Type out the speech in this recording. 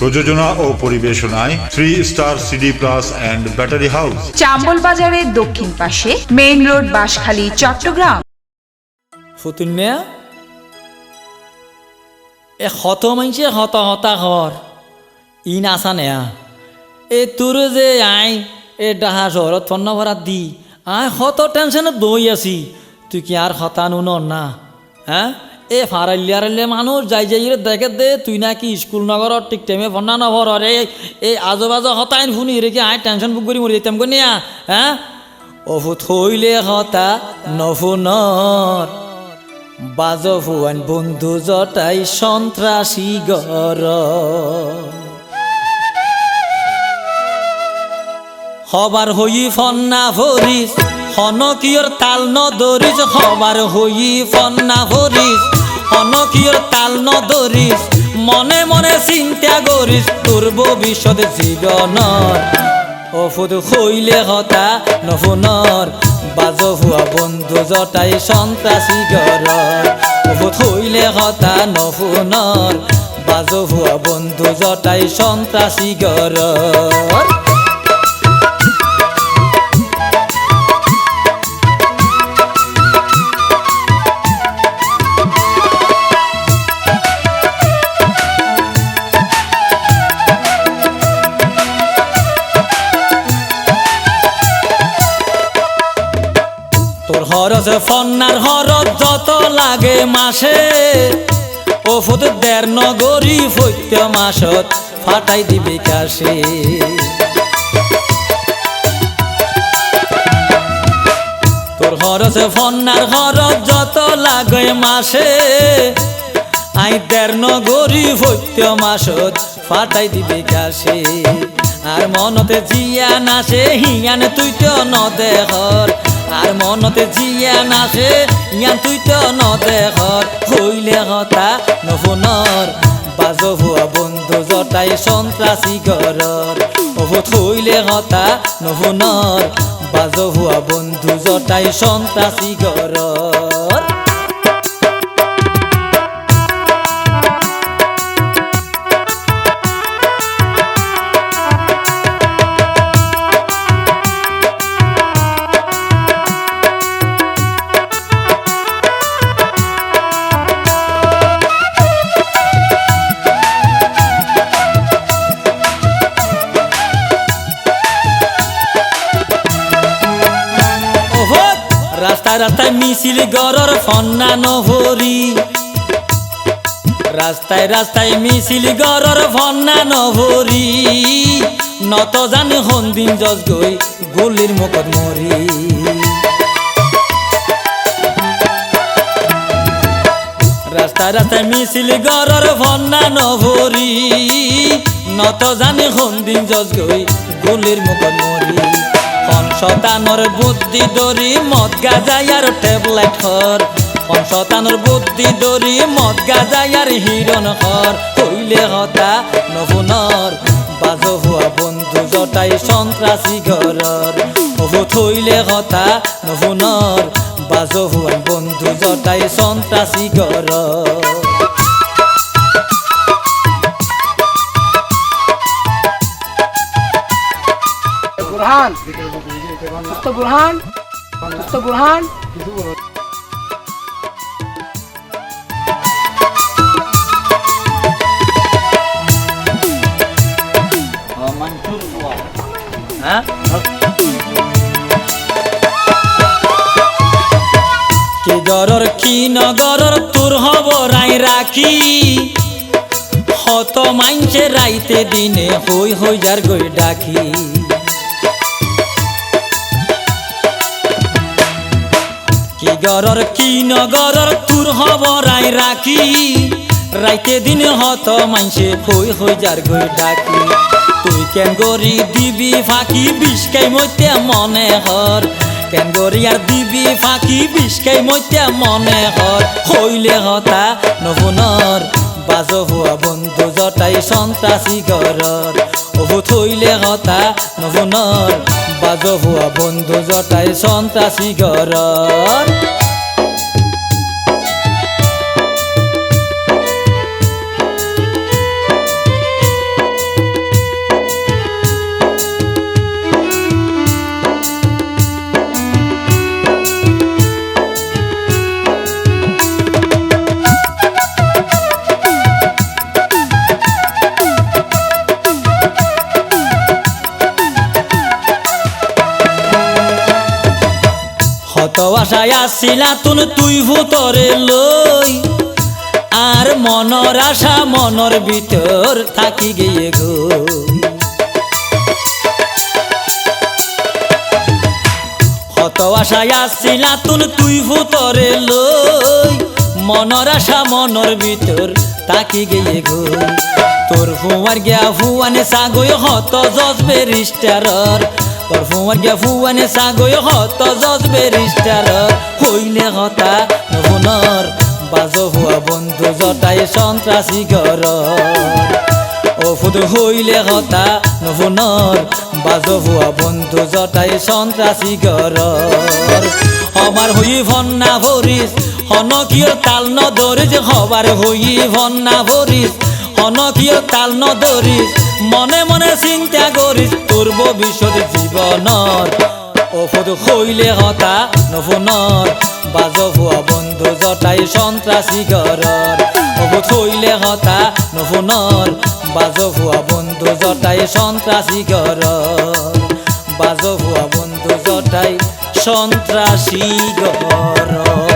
প্রযোজনা ও পরিবেশনায় three star CD plus and battery house Chambal বাজারের দক্ষিণ পাশে মেইন রোড বাঁশখালী চট্টগ্রাম। ফুতুন মিয়া এ হত মানছে হত হতা ঘর ই নাচা নেয়া। এ তোর যে আই এ ডাহা শহরত ফন্ন ভরাত দি আই হত টেনশনত বই আছি। তুই কি আর হতানু ন না? হ্যাঁ এ ফারাইলিয়ারাইলে মানুষ, যাই যাই দেখে দে, তুই নাকি স্কুল নগরত ঠিক টাইমে ফন্না নভর রে। এই আজো বাজো হতাইন ফুনি রে কি আই টেনশন বুক করি মরি যেতাম নিয়া হ্যাঁ অফু থইলে হতা নফুনর বাজফুয়ান বন্ধু জটাই সন্ত্রাসী গর হবার হই ফন্না ভরিস হনকিয়র তাল নদরিস হবার হই ফন্না ভরিস হনকিয়র তাল নদরিস মনে মনে চিন্তা করিস তোর ভবিষ্যৎ জীবনর অফুদ হইলে হতা নফুনর বাজ হুয়া বন্ধু জটাই সন্ত্রাসী গর অফুদ হইলে হতা নফুনর বাজ হুয়া বন্ধু জটাই সন্ত্রাসী গর হরস ফন্নার হরত যত লাগে মাসে। ওফুদ দের নগরী ফৈত্য মাসত ফাটাই দিবি কাশে। তোর হরস ফন্নার হরত যত লাগে মাসে। আই দের নগরী ফৈত্য মাসত ফাটাই দিবি কাশে। আর মনতে জিয়া নাচে, হিয়ান তুই তো নদেহর আর মনতে জিয়া নাচে, ইয়ান তুই তো নদেহর হইলে হতা নফুনর বাজ হুয়া বন্ধু জটাই সন্ত্রাসী গরর অভূত হইলে হতা নফুনর বাজ হুয়া বন্ধু জটাই সন্ত্রাসী গরর মিছিল গরর ফন্না নহরি। রাস্তায় রাস্তায় মিছিল গরর ফন্না নহরি। নত জানি হন্দিন জজ গই গুলির মুখত মরি। রাস্তায় রাস্তায় মিছিল গরর ফন্না নহরি। নত জানি হন্দিন জজ গই গুলির মুখত মরি। শতানোর বুদ্ধি দরি মদ গাজাই আর ট্যাবলেট হর। শতানোর বুদ্ধি দরি মদ গাজাই আর হিরণ হর। হইলে হতা নহুনর বাজ হুয়া বন্ধু জটাই সন্ত্রাসী ঘরর। বহু থইলে হতা নহুনর বাজ হুয়া বন্ধু জটাই সন্ত্রাসী ঘরর। বুরহান। সুস্থ বুরহান। সুস্থ বুরহান। হ্যাঁ কি গরর কি নগরর তোর হব রাই রাখি। হত মাইনছে রাইতে দিনে হই হই যার গই ডাকি। কি গরর কি নগরর তোর হব রাই রাখি? রাইতে দিনে হত মাইনছে হই হই যার গই ডাকি। তুই কেন গরি দিবি ফাঁকি? বিষকাই মইতে মনে হর। কেন গরি আর দিবি ফাঁকি? বিষকাই মইতে মনে হর। হইলে হতা নহুনর বাজ হুয়া বন্ধু, জটাই সন্ত্রাসী গরর। অহু থইলে হতা নহুনৰ। বাজ হোৱা বন্ধু জটাই সন্ত্রাসী গরর আশায় আসিলা তুন তুই ভূতরে লই। আর মনর আশা মনর ভিতর থাকি গিয়ে গো। হত আশায় আসিলা তুন তুই ভূতরে লই। মনর আশা মনর ভিতর তাকি গিয়ে গো। তোর ফুয়ার গিয়া ফুয়ানে সাগয় হত জজ বেরিস্টারর। তোর ফুয়ার গিয়া ফুয়ানে সাগয় হত জজ বেরিস্টারর হইলে হতা নবুনর বাজ হুয়া বন্ধু জটাই সন্ত্রাসী ঘর অফুদ হইলে হতা নবুনর বাজ হুয়া বন্ধু জটাই সন্ত্রাসী ঘর আমার হই ভন্না ভরিস হনকিয় তাল ন ধরিস হবার হই ভন্না ভরিস হনকিয় তাল ন ধরিস মনে মনে চিন্তা করিস, তোর ভবিষ্যৎ জীবনৰ ঔষধ হইলে হতা নফুনৰ বাজ ভুৱা বন্ধু জটাই সন্ত্ৰাসী ঘৰৰ ঔষধ হইলে হতা নফুনৰ বাজ ভুৱা বন্ধু জটাই সন্ত্ৰাসী ঘৰৰ বাজ ভুৱা বন্ধু জটাই সন্ত্ৰাসী ঘৰৰ